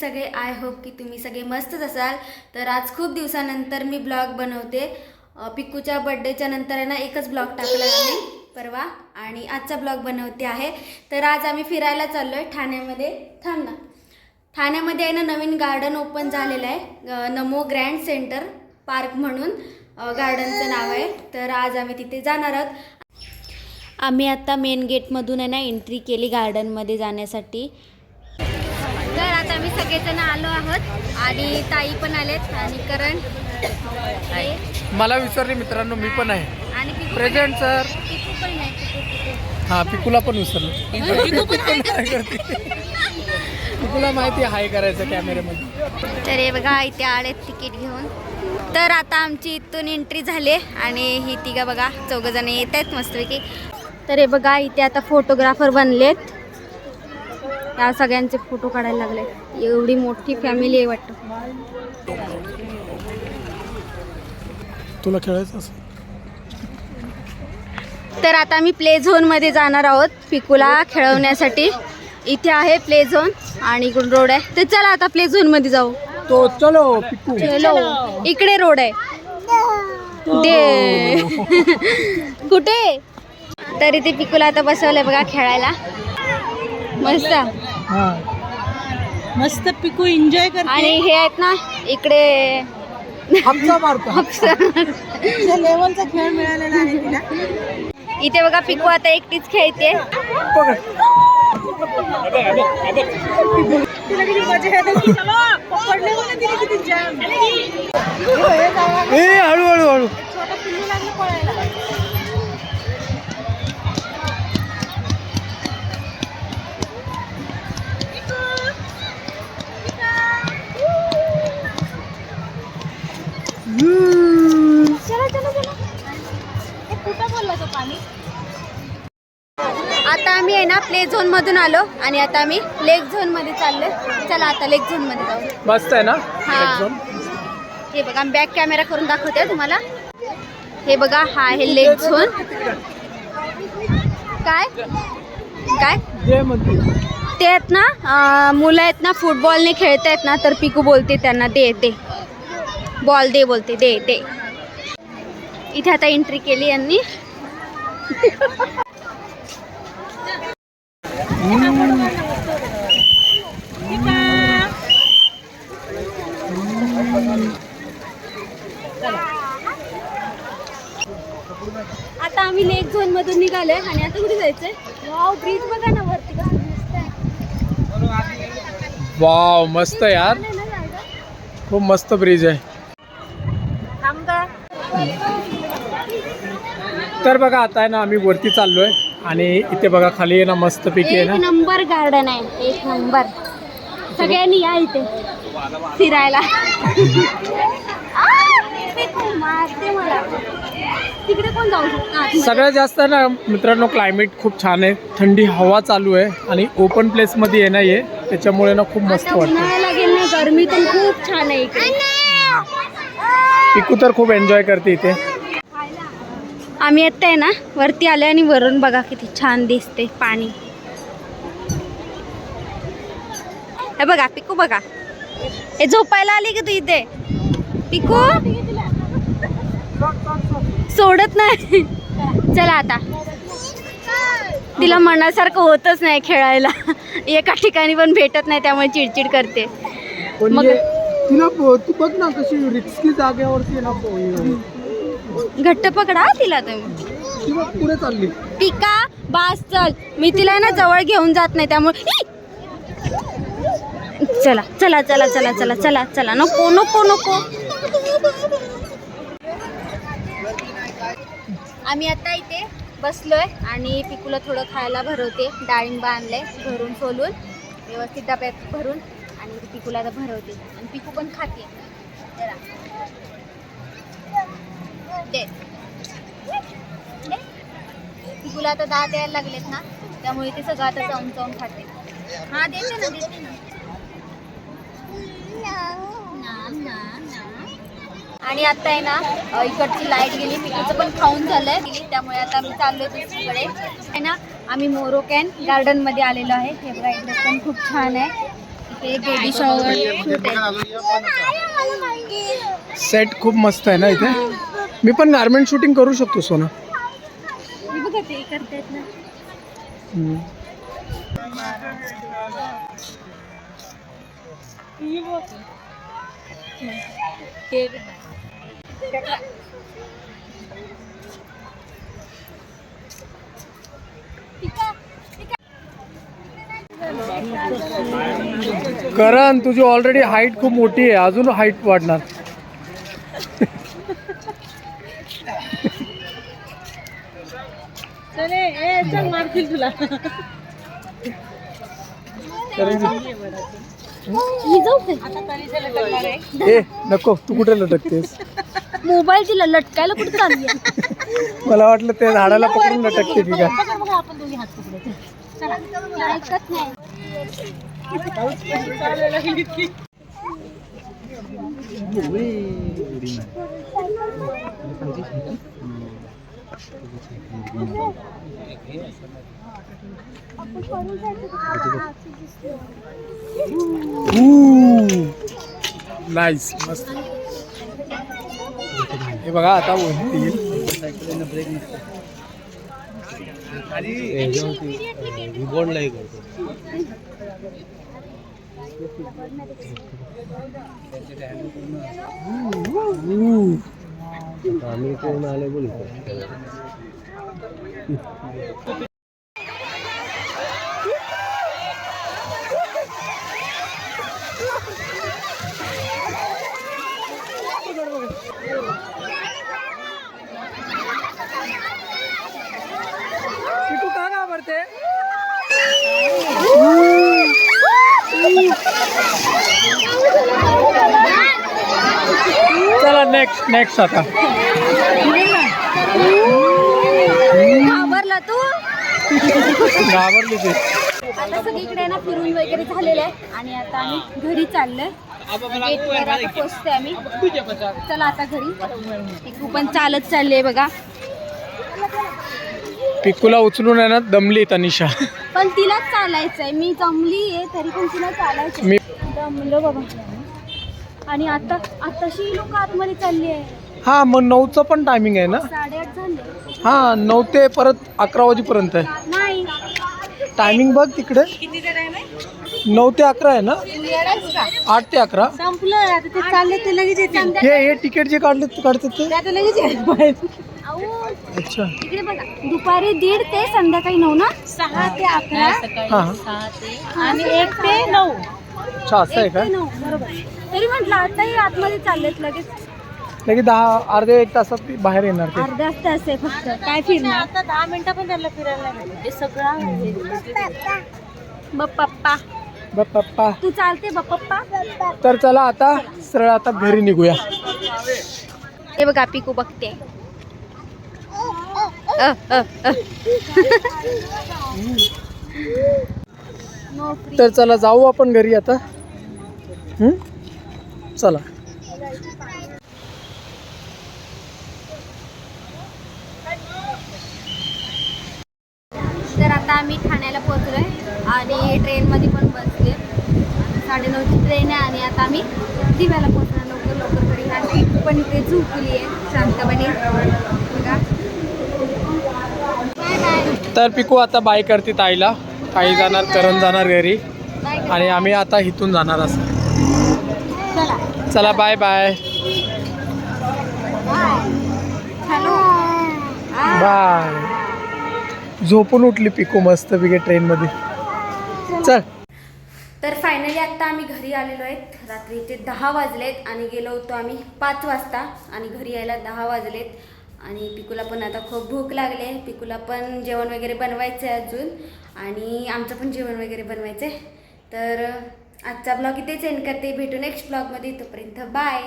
सगळे I hope की तुम्ही सगळे मस्तच असाल. तर आज खूप दिवसानंतर मी ब्लॉग बनवते. पिकूच्या बड्डेच्या नंतर आहे ना एकच ब्लॉग टाकला आहे परवा. आणि आजचा ब्लॉग बनवते आहे. तर आज आम्ही फिरायला चाललो आहे ठाण्यामध्ये. थांब ना. ठाण्यामध्ये आहे ना नवीन गार्डन ओपन झालेलं आहे. नमो ग्रँड सेंटर पार्क म्हणून गार्डनचं नाव आहे. तर आज आम्ही तिथे जाणार आहोत. आम्ही आता मेन गेटमधून आहे ना एंट्री केली गार्डनमध्ये जाण्यासाठी. तर आता आम्ही सगळेजण आलो आहोत आणि ताई पण आलेत आणि करण. हे, मला विसरले मित्रांनो मी पण आहे. आणि पिकू प्रेझेंट सर पिकू पण नाही पिकू पिकू. हा पिकूला पण विसरलो. पिकूला माहिती आहे. हाय करायचं कॅमेऱ्यामध्ये. तर हे बघा इथे आलेत तिकीट घेऊन. तर आता आमची इथून एंट्री झाली आणि ही तिघं बघा चौघ जण येत आहेत मस्तपैकी. तर हे बघा इथे आता फोटोग्राफर बनलेत. या सगळ्यांचे फोटो काढायला लागले. एवढी मोठी फॅमिली आहे वाटतं. तुला खेळायचं असं तर आता आम्ही प्ले झोनमध्ये जाणार आहोत पिकूला खेळवण्यासाठी. इथे आहे प्ले झोन आणि इकडून रोड आहे. तर चला आता प्ले झोनमध्ये जाऊ. तो चलो पिकू. चलो. इकडे रोड आहे. दे. कुठे? तरी ते पिकूला आता बसवलंय बघा खेळायला. मस्त. हा. मस्त पिकू एन्जॉय करते. आणि हे आहेत ना इकडे हप्ता मारतो. त्या लेवलचा खेळ मिळालेला आहे तिला. इथे बघा पिकू आता एकटीच खेळते. पकड. तिला किती मजा येते. की चलो पकडले मला तिने किती जाम ए हळू हळू. प्ले झोन मधून आलो आणि आता आम्ही लेक झोनमध्ये चाललोय. चला आता लेक झोनमध्ये जाऊ. मस्त आहे ना? हा. हे बघा बॅक कॅमेरा करून दाखवते तुम्हाला. हे बघा हा आहे लेक झोन काय? काय? जे म्हणते ते आहेत ना अं, मुलं आहेत ना फुटबॉलने खेळतायत ना तर पिकू बोलते त्यांना दे दे. बॉल दे बोलते दे दे. इथे आता एंट्री केली यांनी. आता आम्ही लेक झोन मधून निघालोय आणि आता कुठे जायचंय? वाव ब्रिज बघा ना वरती कसं दिसतंय वाव मस्त यार? खूप मस्त ब्रिज आहे? तर बघा आता आहे ना आम्ही वरती चाललोय. आणि इथे बघा खाली आहे ना मस्त पैकी आहे एक ना नंबर गार्डन आहे. एक नंबर. सगळ्यांनी या इथे. फिरायला. आ, पिकू मारते मला. तिकडे कोण जाऊ शकतं? आतमध्ये? सगळ्यात जास्त आहे ना मित्रांनो क्लायमेट खूप छान आहे. थंडी हवा चालू आहे आणि ओपन प्लेसमध्ये आहे ना हे त्याच्यामुळे ना खूप मस्त आता वाटतं. गरमी पण खूप छान आहे इकडे. पिकू तर खूप एन्जॉय करते इथे. आम्ही आता आहे ना वरती आले आणि वरून बघा किती छान दिसते पाणी. हे बघा पिकू बघा. हे झोपायला आली की तू इथे? पिकू? सोडत नाही. चला आता. तिला मनासारखं होतच नाही खेळायला. एका ठिकाणी पण भेटत नाही त्यामुळे चिडचिड करते. मग- तिला बघ ना कशी रिस्की जागेवरती ना घट्ट पकडा तिला तुम्ही. पुढे चालली. पिका बास चल. मी तिला ना जवळ घेऊन जात नाही त्यामुळे ई! चला चला चला चला चला चला चला. नको नको नको. आम्ही आता इथे बसलोय आणि पिकूला थोडं खायला भरवते. डाळिंब आणलंय भरून सोलून. व्यवस्थित डब्यात भरून. आणि पिकूला आता भरवते. आणि पिकू पण खाते. जरा. दे. पिकूला आता दात यायला लागलेत ना त्यामुळे ते सगळं आता चावून चावून खाते. हा देते ना देते ना. आणि आता आहे ना इकडची लाइट गेली पिकूचं पण खाऊन झालंय. त्यामुळे आता आम्ही चाललोय दुसरीकडे. आहे ना आम्ही मोरोकॅन गार्डनमध्ये आलेलो आहे. हे बघा इकडे पण खूप छान आहे. हे बेबी शॉवर शूट आहे सेट खूप मस्त आहे ना इथे? मी पण गार्मेंट शूटिंग करू शकतो सोना. मी बघा ते करतायत ना. हम्म. करण तुझी ऑलरेडी हाईट खूप मोठी आहे. अजून हाईट वाढणार. चले ए चल मारतील तुला. ए नको तू कुठे लटकतेस? मोबाईल तिला लटकायला कुठे चालली मला वाटलं ते झाडाला पकडून लटकते की काय नाईस मस्त हे बघा आता वरती येईल तू का घाबरते चला नेक्स्ट आता. घाबरला तू? घाबरली ते. आता सगळीकडे ना फिरून वगैरे झालेलं आहे. आणि आता आम्ही घरी चाललोय. पोचतोय आम्ही. चला आता घरी. तू पण चालत चालले बघा. पिकूला उचलून आहे ना दमली तनिषा पण तिला चालायचंय. मी जमली आहे तरी पण तिला चालायचंय. मी जमलं बाबा. आणि आता आताशी लोक आतमध्ये चालली आहे. हा मग नऊचं पण टायमिंग आहे ना? साडेआठ झाले. हा नऊ ते परत अकरा वाजेपर्यंत आहे. नाही. टायमिंग बघ तिकडे. कितीचा टाइम आहे? नऊ ते अकरा आहे ना? तू येडायस का आठ ते अकरा. संपलं. आता ते चालले ते लगेच येतील. हे हे तिकीट जे काढले काढतात ते? आता लगेच अहो अच्छा. इकडे बघा. दुपारी दीड ते संध्याकाळी नऊ ना? सहा ते अकरा. हा. हा. आणि एक ते नऊ. अच्छा असं आहे का ते नऊ बरोबर. तरी म्हटलं आताही आतमध्ये चाललेत लगेच. लगेच दहा अर्ध्या एक तासात ती बाहेर येणार ते. अर्ध्या तास आहे फक्त. काय फिरणार? आता दहा मिनिटं पण त्याला फिरायला. ते सगळं बघ पप्पा. ब पप्पा तू चालते बघ पप्पा? तर चला आता सरळ आता घरी निघूया. हे बघा पिकू बघते. अ, अ, अ. No free. तर चला जाऊ आपण घरी आता. हं? चला. तर आता आम्ही ठाण्याला पोहोचलोय आणि ट्रेनमध्ये पण बसले. साडेनऊची ट्रेन आहे आणि आता आम्ही दिव्याला पोहोचणार लवकर लवकर घरी. आणि पण इथे झोपली आहे शांतपणे. तर पिकू आता बाय करते ताईला. ताई जाणार करण जाणार घरी. आणि आम्ही आता इथून जाणार असं. चला बाय बाय हॅलो बाय झोपून उठली पिकू मस्त पिके ट्रेनमध्ये चल. तर फायनली आत्ता आम्ही घरी आलेलो आहेत. रात्रीचे दहा वाजलेत आणि गेलो होतो आम्ही पाच वाजता आणि घरी यायला दहा वाजलेत. आणि पिकूला पण आता खूप भूक लागली पिकूला पण जेवण वगैरे बनवायचं आहे अजून. आणि आमचं पण जेवण वगैरे बनवायचं आहे तर आजचा ब्लॉग इथेच एंड करते. भेटू नेक्स्ट ब्लॉगमध्ये. तोपर्यंत बाय